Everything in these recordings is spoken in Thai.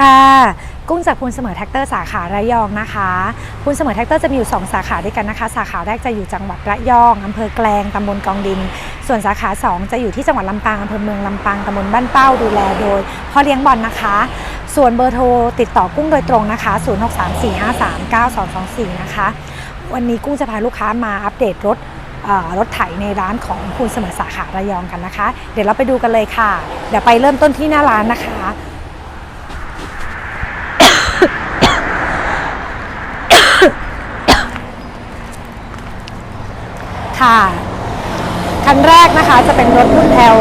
ค่ะ กุ้งจากพูนเสมอแท็กเตอร์สาขาระยองนะคะพูนเสมอแท็กเตอร์จะมีอยู่ 2 สาขาด้วยกันนะคะ สาขาแรกจะอยู่จังหวัดระยองอำเภอแกลงตำบลกองดิน ส่วนสาขา 2 จะอยู่ที่จังหวัดลำปางอำเภอเมืองลำปางตำบลบ้านเป้าดูแลโดยพ่อเลี้ยงบอลนะคะ ส่วนเบอร์โทรติดต่อกุ้งโดยตรงนะคะ0634539224 นะคะ วันนี้กุ้งจะพาลูกค้ามาอัปเดตรถรถไถในร้านของคุณเสมอสาขาระยองกันนะคะ เดี๋ยวเราไปดูกันเลยค่ะ เดี๋ยวไปเริ่มต้นที่หน้าร้านนะคะ ค่ะ คันแรกนะคะจะเป็นรถรุ่น L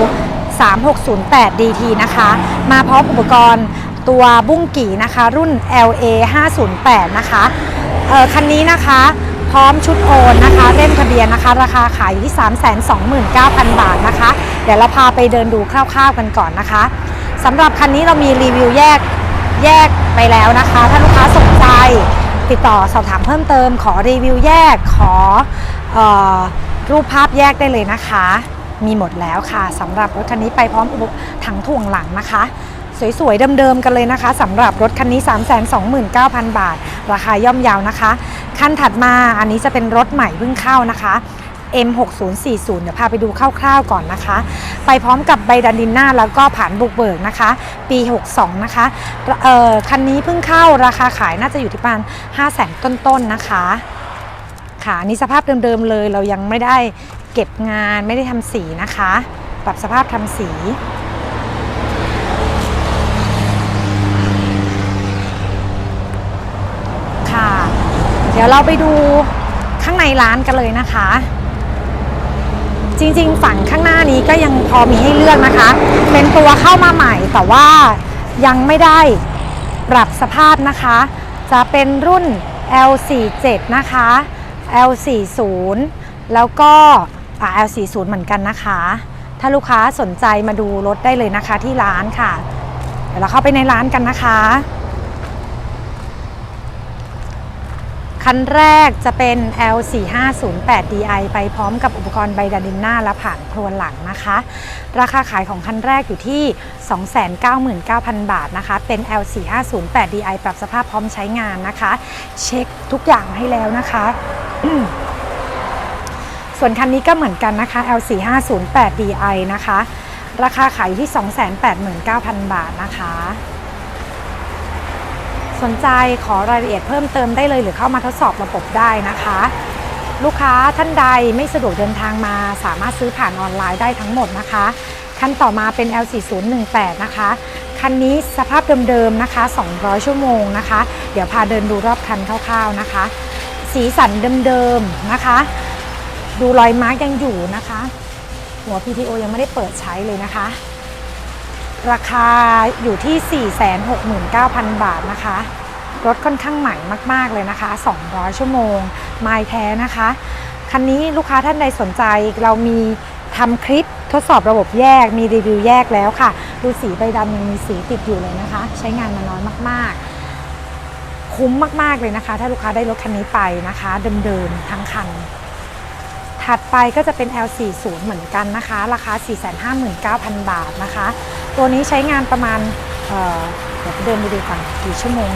3608 DT นะคะ มาพร้อมอุปกรณ์ตัวบุ้งกี่นะคะ รุ่น LA 508 นะคะคันนี้นะคะพร้อมชุดโอนนะคะเล่มทะเบียนนะคะ ราคาขายอยู่ที่ 329,000 บาทนะคะ เดี๋ยวเราพาไปเดินดูคร่าวๆกันก่อนนะคะสำหรับคันนี้เรามีรีวิวแยกแยกไปแล้วนะคะ ถ้าลูกค้าสนใจติดต่อสอบถามเพิ่มเติม ขอรีวิวแยกขอ รูปภาพแยกได้เลยนะคะ มีหมดแล้วค่ะสำหรับรถคันนี้ไปพร้อมอุปถังถ่วงหลังนะคะ สวยๆเดิมๆกันเลยนะคะสำหรับรถคันนี้ 329,000 บาท ราคาย่อมเยาวนะคะคันถัดมาอันนี้จะเป็นรถใหม่เพิ่งเข้านะคะ M6040 เดี๋ยวพาไปดูคร่าวๆก่อนนะคะ ไปพร้อมกับใบดันดินหน้าแล้วก็ผ่านบุกเบิกนะคะ ปี 62 นะคะเอ่อคันนี้เพิ่งเข้าราคาขายน่าจะอยู่ที่ประมาณ500,000ต้นๆนะคะ ค่ะนนี้สภาพเดิมๆเลย เรายังไม่ได้เก็บงานไม่ได้ทำสีนะคะ ปรับสภาพทำสีค่ะ เดี๋ยวเราไปดูข้างในร้านกันเลยนะคะ จริงๆ ฝั่งข้างหน้านี้ก็ยังพอมีให้เลือกนะคะ เป็นตัวเข้ามาใหม่แต่ว่ายังไม่ได้ปรับสภาพนะคะ จะเป็นรุ่น L47 นะคะ L40 แล้วก็อ่า L40 เหมือนกันนะคะ ถ้าลูกค้าสนใจมาดูรถได้เลยนะคะที่ร้านค่ะ เดี๋ยวเราเข้าไปในร้านกันนะคะ คันแรกจะเป็น L4508DI ไปพร้อมกับอุปกรณ์ใบดาดินหน้าและผ่านโครวนหลังนะคะ ราคาขายของคันแรกอยู่ที่ 299,000 บาทนะคะ เป็น L4508DI ปรับสภาพพร้อมใช้งานนะคะ เช็คทุกอย่างให้แล้วนะคะ ส่วนคันนี้ก็เหมือนกันนะคะ L4508DI นะคะ ราคาขายอยู่ที่ 289,000 บาทนะคะ สนใจขอรายละเอียดเพิ่มเติมได้เลยหรือเข้ามาทดสอบระบบได้นะคะ ลูกค้าท่านใดไม่สะดวกเดินทางมา สามารถซื้อผ่านออนไลน์ได้ทั้งหมดนะคะ คันต่อมาเป็น L4018 นะคะ คันนี้สภาพเดิมๆนะคะ 200 ชั่วโมงนะคะ เดี๋ยวพาเดินดูรอบคันคร่าวๆนะคะ สีสันเดิมๆนะคะ ดูรอยมาร์กยังอยู่นะคะ หัว PTO ยังไม่ได้เปิดใช้เลยนะคะ ราคาอยู่ที่ 469,000 บาทนะคะ รถค่อนข้างใหม่มากๆเลยนะคะ 200 ชั่วโมง ไมล์แท้นะคะ คันนี้ลูกค้าท่านใดสนใจเรามีทำคลิปทดสอบระบบแยกมีรีวิวแยกแล้วค่ะ ดูสีใบดำยังมีสีติดอยู่เลยนะคะ ใช้งานมาน้อยมากๆ คุ้มมากๆเลยนะคะ ถ้าลูกค้าได้รถคันนี้ไปนะคะ เดิมๆทั้งคัน ถัดไปก็จะเป็น L40 เหมือนกันนะคะ ราคา 459,000 บาทนะคะ ตัวนี้ใช้งานประมาณเเดี๋ยวเดินไปดูก่อนกี่ชั่วโมง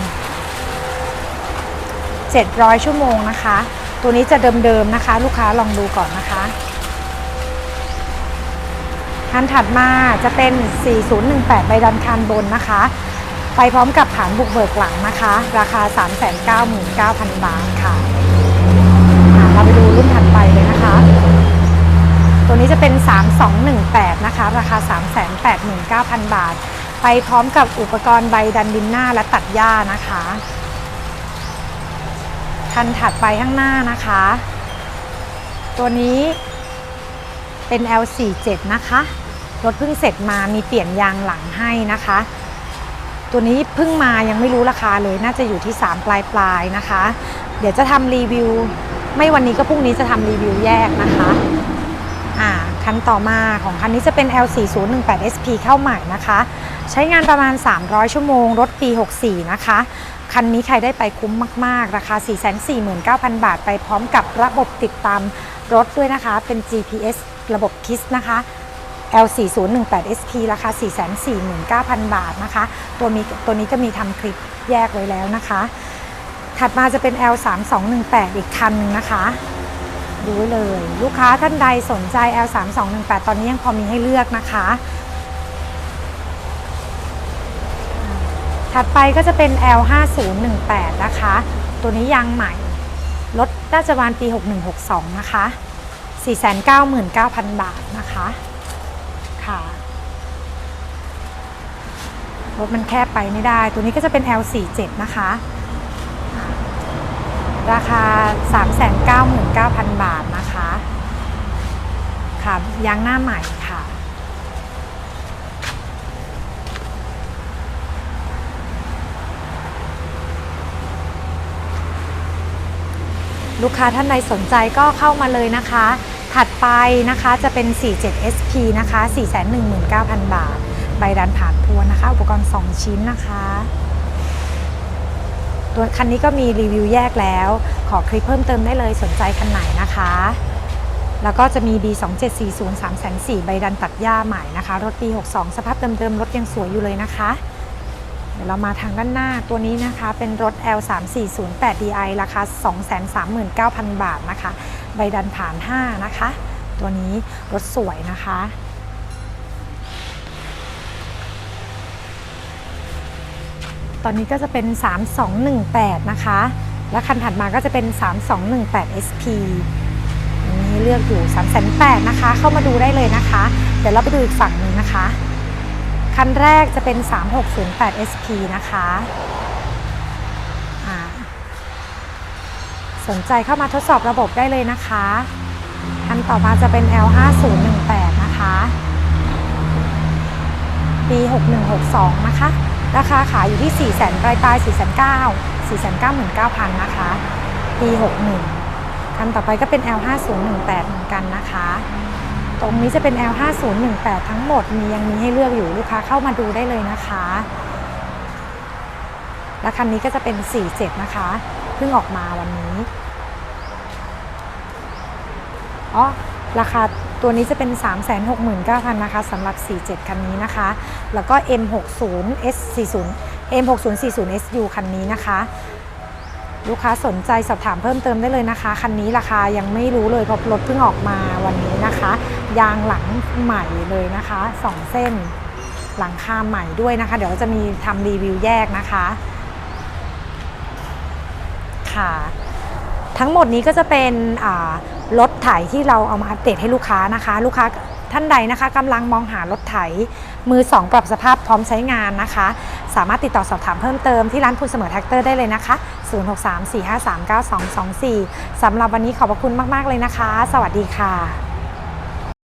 700 ชั่วโมงนะคะ ตัวนี้จะเดิมๆนะคะ ลูกค้าลองดูก่อนนะคะคันถัดมาจะเป็น 4018ใบดันคานบนนะคะ ไปพร้อมกับฐานบุกเบิกหลังนะคะ ราคา 399,000 บาทค่ะอะเราไปดูรุ่นถัดไปเลยนะคะ ตัวนี้จะเป็น 3218 นะคะ ราคา 389,000 บาท ไปพร้อมกับอุปกรณ์ใบดันดินหน้าและตัดหญ้านะคะคันถัดไปข้างหน้านะคะ ตัวนี้เป็น L47 นะคะ รถเพิ่งเสร็จมามีเปลี่ยนยางหลังให้นะคะ ตัวนี้เพิ่งมายังไม่รู้ราคาเลยน่าจะอยู่ที่ 3 ปลายปลายๆนะคะ เดี๋ยวจะทำรีวิว ไม่วันนี้ก็พรุ่งนี้จะทำรีวิวแยกนะคะอ่าคันต่อมาของคันนี้จะเป็น L4018SP เข้าใหม่นะคะ ใช้งานประมาณ 300 ชั่วโมง รถปี 64 นะคะ คันนี้ใครได้ไปคุ้มมาก ๆ ราคา 449,000 บาทไปพร้อมกับระบบติดตามรถด้วยนะคะ เป็น GPS ระบบ KISS นะคะ L4018 SP ราคา 449,000 บาทนะคะ ตัวมีตัวนี้จะมีทำคลิปแยกไว้แล้วนะคะ ถัดมาจะเป็น L3218 อีกคันหนึงนะคะ ดูเลย ลูกค้าท่านใดสนใจ L3218 ตอนนี้ยังพอมีให้เลือกนะคะ ถัดไปก็จะเป็น L5018 นะคะ ตัวนี้ยางใหม่ รถน่าจะวานปี 6162 นะคะ 499,000 บาทนะคะ ค่ะ รถมันแคบไปไม่ได้ ตัวนี้ก็จะเป็น L47 นะคะอ่าราคา 399,000 บาทนะคะ ค่ะยางหน้าใหม่ค่ะลูกค้าท่านใดสนใจก็เข้ามาเลยนะคะ ถัดไปนะคะจะเป็น 47 SP นะคะ 419,000 บาท ใบดันผ่านพวนนะคะ อุปกรณ์ 2 ชิ้นนะคะตัวคันนี้ก็มีรีวิวแยกแล้ว ขอคลิปเพิ่มเติมได้เลยสนใจคันไหนนะคะ แล้วก็จะมี B2740 304ใบดันตัดหญ้าใหม่นะคะ รถปี 62 สภาพเดิมๆ รถยังสวยอยู่เลยนะคะ เดี๋ยวเรามาทางด้านหน้าตัวนี้นะคะ เป็นรถ L3408DI ราคา 239,000 บาทนะคะ ใบดันผ่าน 5 นะคะ ตัวนี้รถสวยนะคะ ตอนนี้ก็จะเป็น 3218 นะคะ และคันถัดมาก็จะเป็น 3218 SP อันนี้เลือกอยู่308นะคะ เข้ามาดูได้เลยนะคะ เดี๋ยวเราไปดูอีกฝั่งหนึ่งนะคะ คันแรกจะเป็น 3608 SP นะคะอ่าส นใจเข้ามาทดสอบระบบได้เลยนะคะคันต่อมาจะเป็น L5018 นะคะปี 6162 นะคะ ราคาขายอยู่ที่ 4 0 0 0 0ปลายปลาย4 9 0 0 499,000นะคะ ปี 61คันต่อไปก็เป็น L5018 เหมือนกันนะคะ ตรงนี้จะเป็น L5018 ทั้งหมด มียังมีให้เลือกอยู่ลูกค้าเข้ามาดูได้เลยนะคะ และคันนี้ก็จะเป็น 47 นะคะ เพิ่งออกมาวันนี้ อ๋อราคาตัวนี้จะเป็น 369,000นะคะสำหรับ 47 คันนี้นะคะ แล้วก็ M60S40 M6040SU คันนี้นะคะ ลูกค้าสนใจสอบถามเพิ่มเติมได้เลยนะคะ คันนี้ราคายังไม่รู้เลยเพราะรถเพิ่งออกมาวันนี้นะคะ ยางหลังใหม่เลยนะคะ 2 เส้นหลังคาใหม่ด้วยนะคะ เดี๋ยวจะมีทำรีวิวแยกนะคะค่ะ ทั้งหมดนี้ก็จะเป็นอ่า รถไถที่เราเอามาอัปเดตให้ลูกค้านะคะ ลูกค้าท่านใดนะคะกำลังมองหารถไถ มือ 2 ปรับสภาพพร้อมใช้งานนะคะ สามารถติดต่อสอบถามเพิ่มเติมที่ร้านพูนเสมอแท็กเตอร์ได้เลยนะคะ 0634539224 สำหรับวันนี้ขอบพระคุณมาก ๆ เลยนะคะ สวัสดีค่ะ